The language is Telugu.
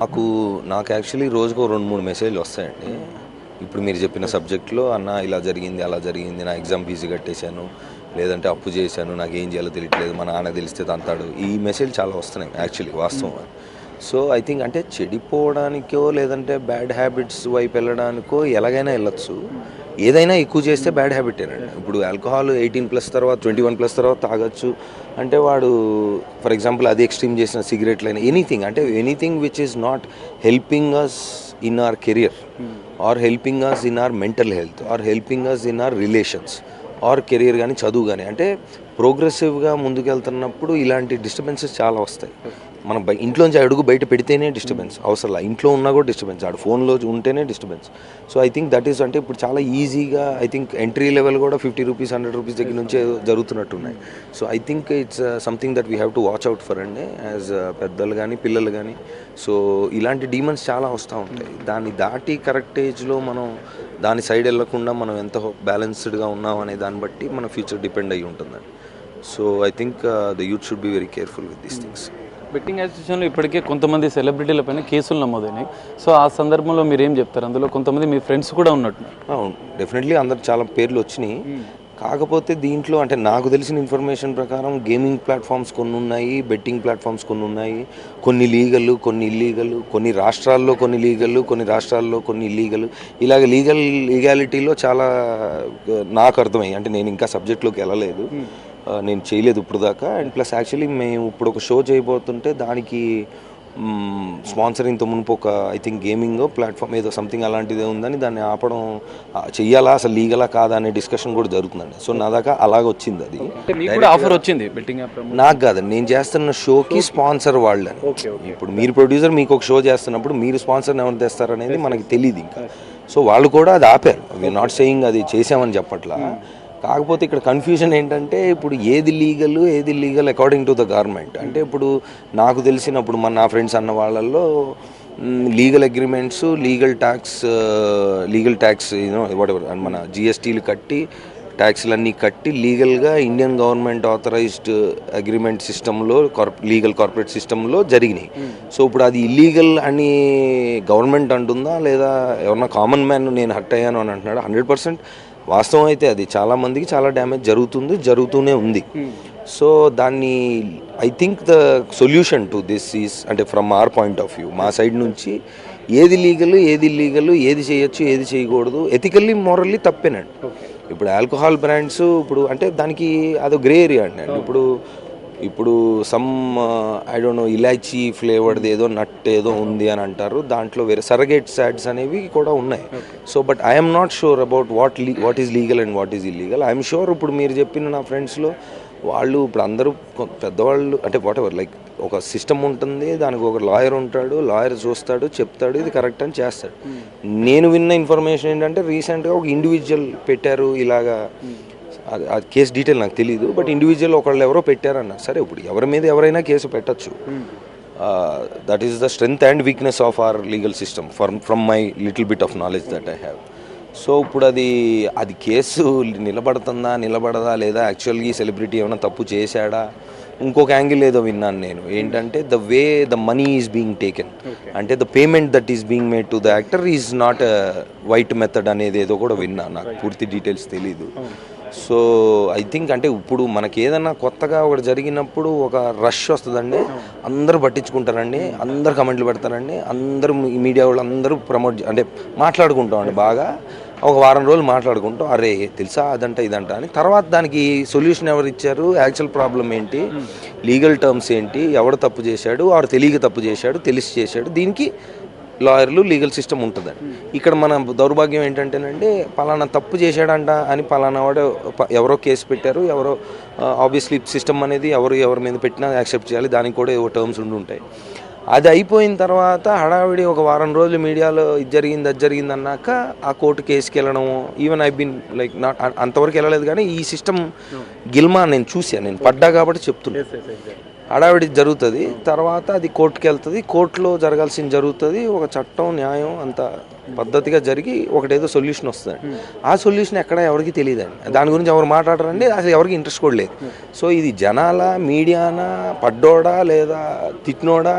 నాకు నాకు యాక్చువల్లీ రోజుకు రెండు మూడు మెసేజ్లు వస్తాయండి. ఇప్పుడు మీరు చెప్పిన సబ్జెక్ట్లో అన్న ఇలా జరిగింది అలా జరిగింది నా ఎగ్జామ్ ఫీజు కట్టేశాను లేదంటే అప్పు చేశాను నాకు ఏం చేయాలో తెలియట్లేదు మా నాన్న తెలిస్తే తంతాడు. ఈ మెసేజ్ చాలా వస్తున్నాయి యాక్చువల్లీ వాస్తవం సో ఐ థింక్ అంటే చెడిపోవడానికో లేదంటే బ్యాడ్ హ్యాబిట్స్ వైపు వెళ్ళడానికో ఎలాగైనా వెళ్ళొచ్చు. ఏదైనా ఎక్కువ చేస్తే బ్యాడ్ హ్యాబిటేనండి ఇప్పుడు ఆల్కహాల్ ఎయిటీన్ ప్లస్ తర్వాత ట్వంటీ వన్ ప్లస్ తర్వాత తాగొచ్చు. అంటే వాడు ఫర్ ఎగ్జాంపుల్ అది ఎక్స్ట్రీమ్ చేసిన సిగరెట్లు అయినా ఎనీథింగ్ అంటే anything which is not helping us in our career or helping us in our mental health or helping us in our relations or career కానీ చదువు కానీ అంటే ప్రోగ్రెసివ్గా ముందుకెళ్తున్నప్పుడు ఇలాంటి డిస్టర్బెన్సెస్ చాలా వస్తాయి. మనం ఇంట్లోంచి అడుగు బయట పెడితేనే డిస్టర్బెన్స్ అవసరం ఇంట్లో ఉన్నా కూడా డిస్టర్బెన్స్ ఆడు ఫోన్లో ఉంటేనే disturbance so I think that is అంటే ఇప్పుడు చాలా ఈజీగా ఐ థింక్ ఎంట్రీ లెవెల్ కూడా ఫిఫ్టీ రూపీస్ హండ్రెడ్ రూపీస్ దగ్గర నుంచే జరుగుతున్నట్టున్నాయి. So I think it's something that we have to watch out for అండి. యాజ్ పెద్దలు కానీ పిల్లలు కానీ సో ఇలాంటి డీమన్స్ చాలా వస్తూ ఉంటాయి. దాన్ని దాటి కరెక్ట్ ఏజ్లో మనం దాని సైడ్ వెళ్ళకుండా మనం ఎంత బ్యాలెన్స్డ్గా ఉన్నాం అనే దాన్ని బట్టి మన ఫ్యూచర్ డిపెండ్ అయ్యి ఉంటుందండి. So I think the youth should be very careful with these things betting అసోసియేషన్లో ఇప్పటికే కొంతమంది సెలబ్రిటీల పైన కేసులు నమోదైనాయి. సో ఆ సందర్భంలో మీరు ఏం చెప్తారు? అందులో కొంతమంది మీ ఫ్రెండ్స్ కూడా ఉన్నట్టున్నారు. అవును. డెఫినెట్లీ అందరు చాలా పేర్లు వచ్చినాయి. కాకపోతే దీంట్లో అంటే నాకు తెలిసిన ఇన్ఫర్మేషన్ ప్రకారం గేమింగ్ ప్లాట్ఫామ్స్ కొన్ని ఉన్నాయి బెట్టింగ్ ప్లాట్ఫామ్స్ కొన్ని ఉన్నాయి. కొన్ని లీగల్ కొన్ని ఇల్లీగల్ కొన్ని రాష్ట్రాల్లో కొన్ని లీగల్ కొన్ని రాష్ట్రాల్లో కొన్ని ఇల్లీగల్ ఇలాగ లీగల్ లీగాలిటీలో చాలా నాకు అర్థమయ్యి అంటే నేను ఇంకా సబ్జెక్ట్లోకి వెళ్ళలేదు. ఆ, నేను చేయలేదు ఇప్పుడు దాకా. అండ్ ప్లస్ యాక్చువల్లీ మేము ఇప్పుడు ఒక షో చేయబోతుంటే దానికి స్పాన్సర్ ఇంత మునుపు ఒక ఐ థింక్ గేమింగ్ ప్లాట్ఫామ్ ఏదో సంథింగ్ అలాంటిదే ఉందని దాన్ని ఆపడం చెయ్యాలా? అసలు లీగలా కాదా? అనే డిస్కషన్ కూడా జరుగుతుందండి. సో నా దాకా అలాగ వచ్చింది అది. ఆఫర్ వచ్చింది బెట్టింగ్ నాకు కాదండి నేను చేస్తున్న షోకి స్పాన్సర్ వాళ్ళని. ఇప్పుడు మీరు ప్రొడ్యూసర్ మీకు ఒక షో చేస్తున్నప్పుడు మీరు స్పాన్సర్ ఎవరు తెస్తారు? అనేది మనకి తెలియదు ఇంకా. సో వాళ్ళు కూడా అది ఆపారు. వి నాట్ సేయింగ్ అది చేసామని చెప్పట్లా. కాకపోతే ఇక్కడ కన్ఫ్యూజన్ ఏంటంటే ఇప్పుడు ఏది లీగల్ ఏది legal according to the government అంటే ఇప్పుడు నాకు తెలిసినప్పుడు మన నా ఫ్రెండ్స్ అన్న వాళ్ళల్లో legal agreements legal tax legal tax you know whatever మన జిఎస్టీలు కట్టి ట్యాక్స్లన్నీ కట్టి లీగల్గా ఇండియన్ గవర్నమెంట్ ఆథరైజ్డ్ అగ్రిమెంట్ సిస్టంలో కార్ప లీగల్ కార్పొరేట్ సిస్టంలో జరిగినాయి. సో ఇప్పుడు అది ఇల్లీగల్ అని గవర్నమెంట్ అంటుందా? లేదా ఎవరన్నా కామన్ మ్యాన్ నేను హర్ట్ అయ్యాను అని అంటున్నాడు? హండ్రెడ్ పర్సెంట్ వాస్తవం అయితే అది చాలా మందికి చాలా డ్యామేజ్ జరుగుతుంది జరుగుతూనే ఉంది. సో దాన్ని I think the solution to this is అంటే from our point of view మా సైడ్ నుంచి ఏది లీగల్ ఏది లీగల్ ఏది చేయొచ్చు ఏది చేయకూడదు ఎథికల్లీ మోరల్లీ తప్పేనండి ఇప్పుడు ఆల్కహాల్ బ్రాండ్స్ ఇప్పుడు అంటే దానికి అదో గ్రే ఏరియా అండి ఇప్పుడు ఇప్పుడు some I don't know elaichi flavoured ఏదో నట్ ఏదో ఉంది అని అంటారు. దాంట్లో వేరే సరగేట్ సాడ్స్ అనేవి కూడా ఉన్నాయి. So but I'm not sure about what what is legal and what is illegal. I'm sure ఇప్పుడు మీరు చెప్పిన నా ఫ్రెండ్స్లో వాళ్ళు ఇప్పుడు అందరూ పెద్దవాళ్ళు అంటే వాట్ ఎవర్ లైక్ ఒక సిస్టమ్ ఉంటుంది దానికి ఒక లాయర్ ఉంటాడు లాయర్ చూస్తాడు చెప్తాడు ఇది కరెక్ట్ అని చేస్తాడు. నేను విన్న ఇన్ఫర్మేషన్ ఏంటంటే రీసెంట్గా ఒక ఇండివిజువల్ పెట్టారు ఇలాగా అది ఆ కేసు డీటెయిల్ నాకు తెలియదు బట్ ఇండివిజువల్ ఒకళ్ళు ఎవరో పెట్టారన్నారు సరే ఇప్పుడు ఎవరి మీద ఎవరైనా కేసు పెట్టచ్చు. That is the strength and weakness of our legal system for from my little bit of knowledge that I have so ఇప్పుడు అది అది కేసు నిలబడుతుందా నిలబడదా లేదా యాక్చువల్గా సెలబ్రిటీ ఏమైనా తప్పు చేశాడా? ఇంకొక యాంగిల్ ఏదో విన్నాను నేను. ఏంటంటే the way the money is being taken అంటే the payment that is being made to the actor is not white method అనేది ఏదో కూడా విన్నా. నాకు పూర్తి డీటెయిల్స్ తెలీదు. సో ఐ థింక్ అంటే ఇప్పుడు మనకి ఏదన్నా కొత్తగా ఒకటి జరిగినప్పుడు ఒక రష్ వస్తుందండి. అందరూ పట్టించుకుంటారండి. అందరు కమెంట్లు పెడతారండి. అందరూ మీడియా వాళ్ళు అందరూ ప్రమోట్ అంటే మాట్లాడుకుంటామండి బాగా. ఒక వారం రోజులు మాట్లాడుకుంటాం. అరే తెలుసా? అదంట ఇదంట అని. తర్వాత దానికి సొల్యూషన్ ఎవరు ఇచ్చారు? యాక్చువల్ ప్రాబ్లం ఏంటి? లీగల్ టర్మ్స్ ఏంటి? ఎవడు తప్పు చేశాడు? వాడు తెలియక తప్పు చేశాడు? తెలిసి చేశాడు? దీనికి లాయర్లు లీగల్ సిస్టమ్ ఉంటుందండి. ఇక్కడ మన దౌర్భాగ్యం ఏంటంటేనండి పలానా తప్పు చేశాడంట అని పలానా వాడు ఎవరో కేసు పెట్టారు ఎవరో ఆబ్వియస్లీ సిస్టమ్ అనేది ఎవరు ఎవరి మీద పెట్టినా యాక్సెప్ట్ చేయాలి దానికి కూడా ఏవో టర్మ్స్ ఉండి ఉంటాయి. అది అయిపోయిన తర్వాత హడావిడి ఒక వారం రోజులు మీడియాలో ఇది జరిగింది అది జరిగింది అన్నాక ఆ కోర్టు కేసుకి వెళ్ళడము even I been like not అంతవరకు వెళ్ళలేదు కానీ ఈ సిస్టమ్ గిల్మా నేను చూసాను నేను పడ్డా కాబట్టి చెప్తున్నాను హడావిడి జరుగుతుంది. తర్వాత అది కోర్టుకి వెళ్తుంది. కోర్టులో జరగాల్సిన జరుగుతుంది. ఒక చట్టం న్యాయం అంత పద్ధతిగా జరిగి ఒకటేదో సొల్యూషన్ వస్తుంది ఆ సొల్యూషన్ ఎక్కడ ఎవరికి తెలియదండి. దాని గురించి ఎవరు మాట్లాడరండి. అసలు ఎవరికి ఇంట్రెస్ట్ కూడా లేదు. సో ఇది జనాల మీడియానా పడ్డోడా లేదా తిట్టినోడా?